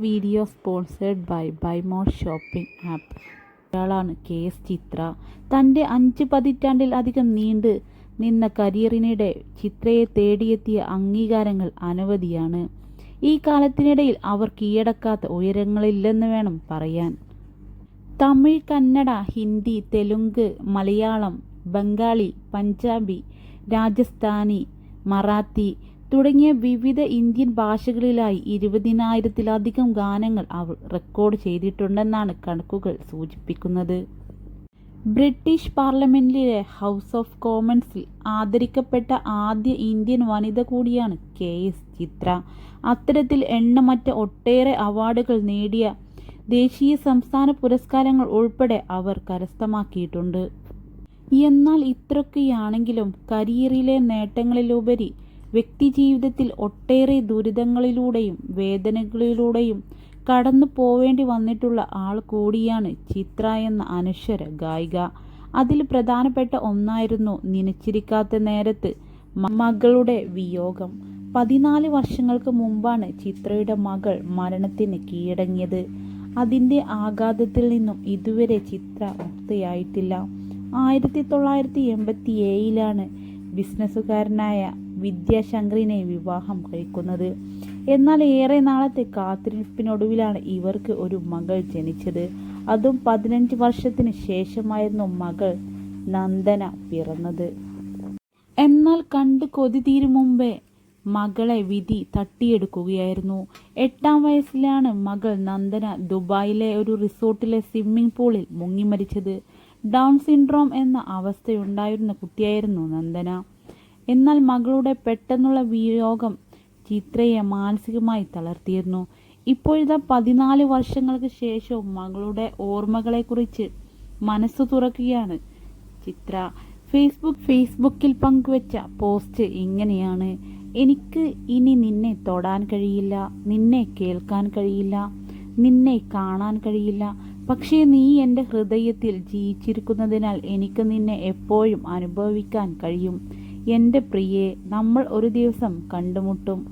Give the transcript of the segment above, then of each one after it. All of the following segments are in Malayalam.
Video sponsored by Buymore shopping app. ഒരാളാണ് കെ എസ് ചിത്ര. തന്റെ അഞ്ച് പതിറ്റാണ്ടിൽ അധികം നീണ്ട് നിന്ന കരിയറിനിടെ ചിത്രയെ തേടിയെത്തിയ അംഗീകാരങ്ങൾ അനവധിയാണ്. ഈ കാലത്തിനിടയിൽ അവർ കീഴടക്കാത്ത ഉയരങ്ങളില്ലെന്ന് വേണം പറയാൻ. തമിഴ് കന്നഡ ഹിന്ദി തെലുങ്ക് മലയാളം ബംഗാളി പഞ്ചാബി രാജസ്ഥാനി മറാത്തി തുടങ്ങിയ വിവിധ ഇന്ത്യൻ ഭാഷകളിലായി ഇരുപതിനായിരത്തിലധികം ഗാനങ്ങൾ അവർ റെക്കോർഡ് ചെയ്തിട്ടുണ്ടെന്നാണ് കണക്കുകൾ സൂചിപ്പിക്കുന്നത്. ബ്രിട്ടീഷ് പാർലമെന്റിലെ ഹൗസ് ഓഫ് കോമൺസിൽ ആദരിക്കപ്പെട്ട ആദ്യ ഇന്ത്യൻ വനിത കൂടിയാണ് കെ എസ് ചിത്ര. അത്തരത്തിൽ എണ്ണമറ്റ ഒട്ടേറെ അവാർഡുകൾ നേടിയ ദേശീയ സംസ്ഥാന പുരസ്കാരങ്ങൾ ഉൾപ്പെടെ അവർ കരസ്ഥമാക്കിയിട്ടുണ്ട്. എന്നാൽ ഇത്രയൊക്കെയാണെങ്കിലും കരിയറിലെ നേട്ടങ്ങളിലുപരി വ്യക്തിജീവിതത്തിൽ ഒട്ടേറെ ദുരിതങ്ങളിലൂടെയും വേദനകളിലൂടെയും കടന്നു പോവേണ്ടി വന്നിട്ടുള്ള ആൾ കൂടിയാണ് ചിത്ര എന്ന അനശ്വര ഗായിക. അതിൽ പ്രധാനപ്പെട്ട ഒന്നായിരുന്നു നനച്ചിരിക്കാത്ത നേരത്ത് മകളുടെ വിയോഗം. പതിനാല് വർഷങ്ങൾക്ക് മുമ്പാണ് ചിത്രയുടെ മകൾ മരണത്തിന് കീഴടങ്ങിയത്. അതിന്റെ ആഘാതത്തിൽ നിന്നും ഇതുവരെ ചിത്ര മുക്തയായിട്ടില്ല. ആയിരത്തി തൊള്ളായിരത്തി എൺപത്തി ഏഴിലാണ് ബിസിനസ്സുകാരനായ വിദ്യാശങ്കറിനെ വിവാഹം കഴിക്കുന്നത്. എന്നാൽ ഏറെ നാളത്തെ കാത്തിരിപ്പിനൊടുവിലാണ് ഇവർക്ക് ഒരു മകൾ ജനിച്ചത്. അതും പതിനഞ്ച് വർഷത്തിന് ശേഷമായിരുന്നു മകൾ നന്ദന പിറന്നത്. എന്നാൽ കണ്ട് കൊതി തീരും മുമ്പേ മകളെ വിധി തട്ടിയെടുക്കുകയായിരുന്നു. എട്ടാം വയസ്സിലാണ് മകൾ നന്ദന ദുബായിലെ ഒരു റിസോർട്ടിലെ സ്വിമ്മിംഗ് പൂളിൽ മുങ്ങി മരിച്ചത്. ഡൗൺ സിൻഡ്രോം എന്ന അവസ്ഥയുണ്ടായിരുന്ന കുട്ടിയായിരുന്നു നന്ദന. എന്നാൽ മകളുടെ പെട്ടെന്നുള്ള വിയോഗം ചിത്രയെ മാനസികമായി തളർത്തിയിരുന്നു. ഇപ്പോഴത്തെ പതിനാല് വർഷങ്ങൾക്ക് ശേഷവും മകളുടെ ഓർമ്മകളെക്കുറിച്ച് മനസ്സ് തുറക്കുകയാണ് ചിത്ര. ഫേസ്ബുക്ക് ഫേസ്ബുക്കിൽ പങ്കുവച്ച പോസ്റ്റ് ഇങ്ങനെയാണ്. എനിക്ക് ഇനി നിന്നെ തൊടാൻ കഴിയില്ല നിന്നെ കേൾക്കാൻ കഴിയില്ല നിന്നെ കാണാൻ കഴിയില്ല. പക്ഷേ നീ എന്റെ ഹൃദയത്തിൽ ജീവിച്ചിരിക്കുന്നതിനാൽ എനിക്ക് നിന്നെ എപ്പോഴും അനുഭവിക്കാൻ കഴിയും. എന്റെ പ്രിയെ നമ്മൾ ഒരു ദിവസം കണ്ടുമുട്ടും.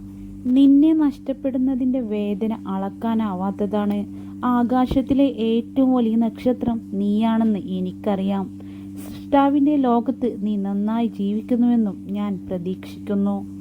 നിന്നെ നഷ്ടപ്പെടുന്നതിന്റെ വേദന അളക്കാനാവാത്തതാണ്. ആകാശത്തിലെ ഏറ്റവും വലിയ നക്ഷത്രം നീയാണെന്ന് എനിക്കറിയാം. സൃഷ്ടാവിന്റെ ലോകത്ത് നീ നന്നായി ജീവിക്കുന്നുവെന്നും ഞാൻ പ്രതീക്ഷിക്കുന്നു.